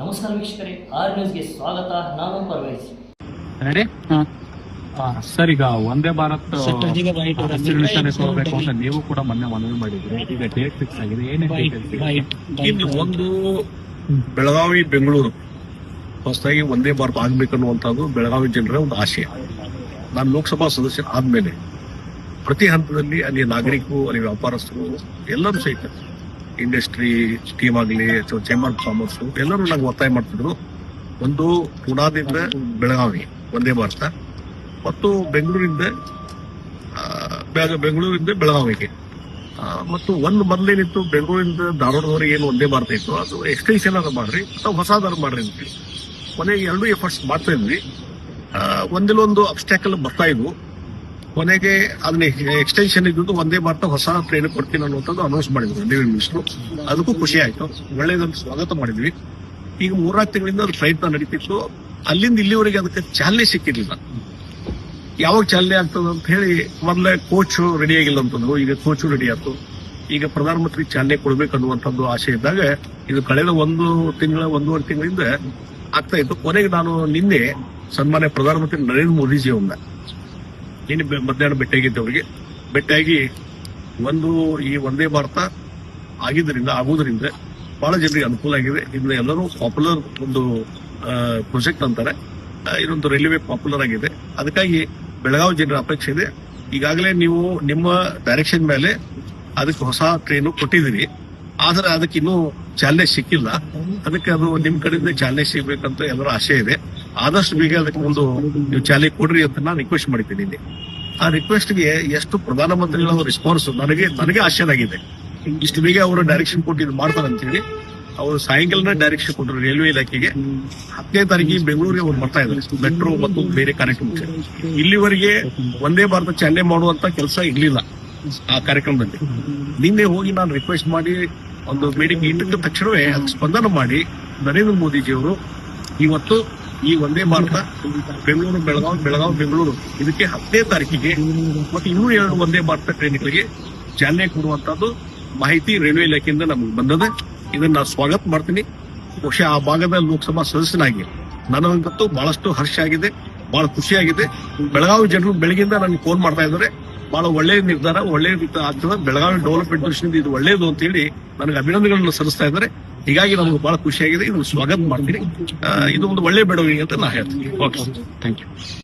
ನಮಸ್ಕಾರ ವೀಕ್ಷಕರೇ ಆರ್ ನ್ಯೂಸ್ಗೆ ಸ್ವಾಗತ ನಾನು ಪರ್ವೇಜ್. ರೆಡಿ ಸರ್ ಈಗ ಒಂದೇ ಭಾರತ್ ಹಸಿರು ನಿಶಾನೆ ಅಂತ ನೀವು ಕೂಡ ಮೊನ್ನೆ ಮನವಿ ಮಾಡಿದ್ರಿ. ಈಗ ಡೇಟ್ ಫಿಕ್ಸ್ ಆಗಿದೆ. ಏನೇ ಇನ್ನು ಒಂದು ಬೆಳಗಾವಿ ಬೆಂಗಳೂರು. ಹೊಸದಾಗಿ ಒಂದೇ ಭಾರತ ಆಗ್ಬೇಕನ್ನುವಂಥದ್ದು ಬೆಳಗಾವಿ ಜನರ ಒಂದು ಆಶಯ. ನಾನು ಲೋಕಸಭಾ ಸದಸ್ಯ ಆದ್ಮೇಲೆ ಪ್ರತಿ ಹಂತದಲ್ಲಿ ಅಲ್ಲಿ ನಾಗರಿಕರು ಅಲ್ಲಿ ವ್ಯಾಪಾರಸ್ಥರು ಎಲ್ಲರೂ ಸಹಿತ ಇಂಡಸ್ಟ್ರಿ ಟೀಮ್ ಆಗಲಿ, ಅಥವಾ ಚೇಂಬರ್ ಆಫ್ ಕಾಮರ್ಸ್ ಎಲ್ಲರೂ ನಂಗೆ ಒತ್ತಾಯ ಮಾಡ್ತಿದ್ರು. ಒಂದು ಪುಣಾದಿಂದ ಬೆಳಗಾವಿ, ಒಂದೇ ಭಾರತ, ಮತ್ತು ಬೆಂಗಳೂರಿಂದ ಬೆಂಗಳೂರಿಂದ ಬೆಳಗಾವಿಗೆ. ಮತ್ತು ಒಂದು ಮೊದಲೇನಿತ್ತು ಬೆಂಗಳೂರಿಂದ ಧಾರವಾಡದವರೆಗೆ ಏನು ಒಂದೇ ಭಾರತ ಇತ್ತು, ಅದು ಎಕ್ಸ್ಟೆನ್ಷನ್ ಅದ ಮಾಡ್ರಿ, ಅಥವಾ ಹೊಸದಾರ ಮಾಡ್ರಿ ಅಂತ ಕೊನೆಗೆ ಎರಡು ಎಫರ್ಟ್ಸ್ ಮಾಡ್ತಾ ಇದ್ವಿ. ಒಂದಿಲ್ಲೊಂದು ಅಬ್ಸ್ಟ್ಯಾಕಲ್ ಬರ್ತಾ ಇದ್ವು. ಕೊನೆಗೆ ಅದನ್ನ ಎಕ್ಸ್ಟೆನ್ಷನ್ ಇದ್ದು ಒಂದೇ ಭಾರತ ಹೊಸ ಟ್ರೈನ್ ಕೊಡ್ತೀನಿ ಅನ್ನುವಂಥದ್ದು ಅನೌನ್ಸ್ ಮಾಡಿದ್ರು ರೈಲ್ವೆ ಮಿನಿಸ್ಟ್ರು ಅದಕ್ಕೂ ಖುಷಿ ಆಯ್ತು. ಒಳ್ಳೇದಂತ ಸ್ವಾಗತ ಮಾಡಿದ್ವಿ. ಈಗ ಮೂರ್ನಾಲ್ಕು ತಿಂಗಳಿಂದ ಅದು ಪ್ರಯತ್ನ ನಡೀತಿತ್ತು. ಅಲ್ಲಿಂದ ಇಲ್ಲಿವರೆಗೆ ಅದಕ್ಕೆ ಚಾಲನೆ ಸಿಕ್ಕಿರಲಿಲ್ಲ. ಯಾವಾಗ ಚಾಲನೆ ಆಗ್ತದೆ ಅಂತ ಹೇಳಿ ಮೊದಲೇ ಕೋಚ್ ರೆಡಿ ಆಗಿಲ್ಲ ಅಂತಂದ್ರು. ಈಗ ಕೋಚ್ ರೆಡಿ ಆಯ್ತು. ಈಗ ಪ್ರಧಾನಮಂತ್ರಿ ಚಾಲನೆ ಕೊಡ್ಬೇಕು ಅನ್ನುವಂಥದ್ದು ಆಸೆ ಇದ್ದಾಗ ಇದು ಕಳೆದ ಒಂದು ತಿಂಗಳ, ಒಂದೂವರೆ ತಿಂಗಳಿಂದ ಆಗ್ತಾ ಇತ್ತು. ಕೊನೆಗೆ ನಾನು ನಿನ್ನೆ ಸನ್ಮಾನ್ಯ ಪ್ರಧಾನಮಂತ್ರಿ ನರೇಂದ್ರ ಮೋದಿಜಿ ಅವ್ರನ್ನ ನಿನ್ನೆ ಮಧ್ಯಾಹ್ನ ಭೇಟಿಯಾಗಿದ್ದೆ ಅವರಿಗೆ ಭೇಟಿಯಾಗಿ ಒಂದು ಈ ಒಂದೇ ಭಾರತ ಆಗಿದ್ದರಿಂದ ಆಗೋದ್ರಿಂದ ಬಹಳ ಜನರಿಗೆ ಅನುಕೂಲ ಆಗಿದೆ. ಇದನ್ನ ಎಲ್ಲರೂ ಪಾಪ್ಯುಲರ್ ಒಂದು ಪ್ರೊಜೆಕ್ಟ್ ಅಂತಾರೆ. ಇದೊಂದು ರೈಲ್ವೆ ಪಾಪ್ಯುಲರ್ ಆಗಿದೆ. ಅದಕ್ಕಾಗಿ ಬೆಳಗಾವಿ ಜನರ ಅಪೇಕ್ಷೆ ಇದೆ. ಈಗಾಗಲೇ ನೀವು ನಿಮ್ಮ ಡೈರೆಕ್ಷನ್ ಮೇಲೆ ಅದಕ್ಕೆ ಹೊಸ ಟ್ರೈನು ಕೊಟ್ಟಿದ್ದೀರಿ. ಆದ್ರೆ ಅದಕ್ಕೆ ಇನ್ನೂ ಚಾಲನೆ ಸಿಕ್ಕಿಲ್ಲ. ಅದಕ್ಕೆ ಅದು ನಿಮ್ಮ ಕಡೆಯಿಂದ ಚಾಲನೆ ಸಿಗಬೇಕಂತ ಎಲ್ಲರ ಆಸೆ ಇದೆ. ಆದಷ್ಟು ಬೇಗ ಅದಕ್ಕೆ ಒಂದು ನೀವು ಚಾಲನೆ ಕೊಡ್ರಿ ಅಂತ ನಾನು ರಿಕ್ವೆಸ್ಟ್ ಮಾಡಿದ್ದೀನಿ ಇಲ್ಲಿ. ಆ ರಿಕ್ವೆಸ್ಟ್ಗೆ ಎಷ್ಟು ಪ್ರಧಾನಮಂತ್ರಿಗಳ ರೆಸ್ಪಾನ್ಸ್ ನನಗೆ ನನಗೆ ಆಶ್ಚರ್ಯ ಆಗಿದೆ. ಇಷ್ಟು ಬೇಗ ಅವರು ಡೈರೆಕ್ಷನ್ ಕೊಟ್ಟಿದ್ದು ಮಾಡ್ತಾರೆ ಅಂತ ಹೇಳಿ ಅವರು ಸಾಯಂಕಾಲನ ಡೈರೆಕ್ಷನ್ ಕೊಟ್ಟರು ರೈಲ್ವೆ ಇಲಾಖೆಗೆ. ಹತ್ತನೇ ತಾರೀಕಿಗೆ ಬೆಂಗಳೂರಿಗೆ ಅವ್ರು ಬರ್ತಾ ಇದ್ದಾರೆ. ಮೆಟ್ರೋ ಮತ್ತು ಬೇರೆ ಕಾರ್ಯಕ್ರಮಕ್ಕೆ. ಇಲ್ಲಿವರೆಗೆ ಒಂದೇ ಭಾರತ ಚಾಲನೆ ಮಾಡುವಂತ ಕೆಲಸ ಇರಲಿಲ್ಲ ಆ ಕಾರ್ಯಕ್ರಮದಲ್ಲಿ. ನಿನ್ನೆ ಹೋಗಿ ನಾನು ರಿಕ್ವೆಸ್ಟ್ ಮಾಡಿ ಒಂದು ಮೀಟಿಂಗ್ ಇಟ್ಟಿದ್ದ ತಕ್ಷಣವೇ ಸ್ಪಂದನ ಮಾಡಿ ನರೇಂದ್ರ ಮೋದಿಜಿಯವರು ಇವತ್ತು ಈ ಒಂದೇ ಭಾರತ, ಬೆಂಗಳೂರು, ಬೆಳಗಾವಿ ಬೆಳಗಾವಿ, ಬೆಂಗಳೂರು. ಇದಕ್ಕೆ ಹತ್ತನೇ ತಾರೀಕಿಗೆ ಮತ್ತು ಇನ್ನೂ ಎರಡು ಒಂದೇ ಭಾರತ ಟ್ರೈನ್ಗಳಿಗೆ ಚಾಲನೆ ಕೊಡುವಂತದ್ದು ಮಾಹಿತಿ ರೈಲ್ವೆ ಇಲಾಖೆಯಿಂದ ನಮಗೆ ಬಂದದ ಇದನ್ನ ನಾನು ಸ್ವಾಗತ ಮಾಡ್ತೀನಿ. ಬಹುಶಃ ಆ ಭಾಗದ ಲೋಕಸಭಾ ಸದಸ್ಯನಾಗಿ ನನಗಂತೂ ಬಹಳಷ್ಟು ಹರ್ಷ ಆಗಿದೆ, ಬಹಳ ಖುಷಿಯಾಗಿದೆ ಬೆಳಗಾವಿ ಜನರು ಬೆಳಗಿಂದ ನನಗೆ ಫೋನ್ ಮಾಡ್ತಾ ಇದ್ದಾರೆ. ಬಹಳ ಒಳ್ಳೆಯ ನಿರ್ಧಾರ ಒಳ್ಳೆಯ ರೀತಿ ಆಗ್ತದೆ ಬೆಳಗಾವಿ ಡೆವಲಪ್ಮೆಂಟ್ ದೃಷ್ಟಿಯಿಂದ ಇದು ಒಳ್ಳೆಯದು ಅಂತ ಹೇಳಿ ನನಗೆ ಅಭಿನಂದನೆಗಳನ್ನು ಸಲ್ಲಿಸ್ತಾ ಇದ್ದಾರೆ. ಹೀಗಾಗಿ ನಮಗೆ ಬಹಳ ಖುಷಿಯಾಗಿದೆ. ಇದನ್ನು ಸ್ವಾಗತ ಮಾಡ್ತೀನಿ. ಇದು ಒಂದು ಒಳ್ಳೆಯ ಬೆಳವಣಿಗೆ ಅಂತ ನಾ ಹೇಳ್ತೀನಿ. Okay thank you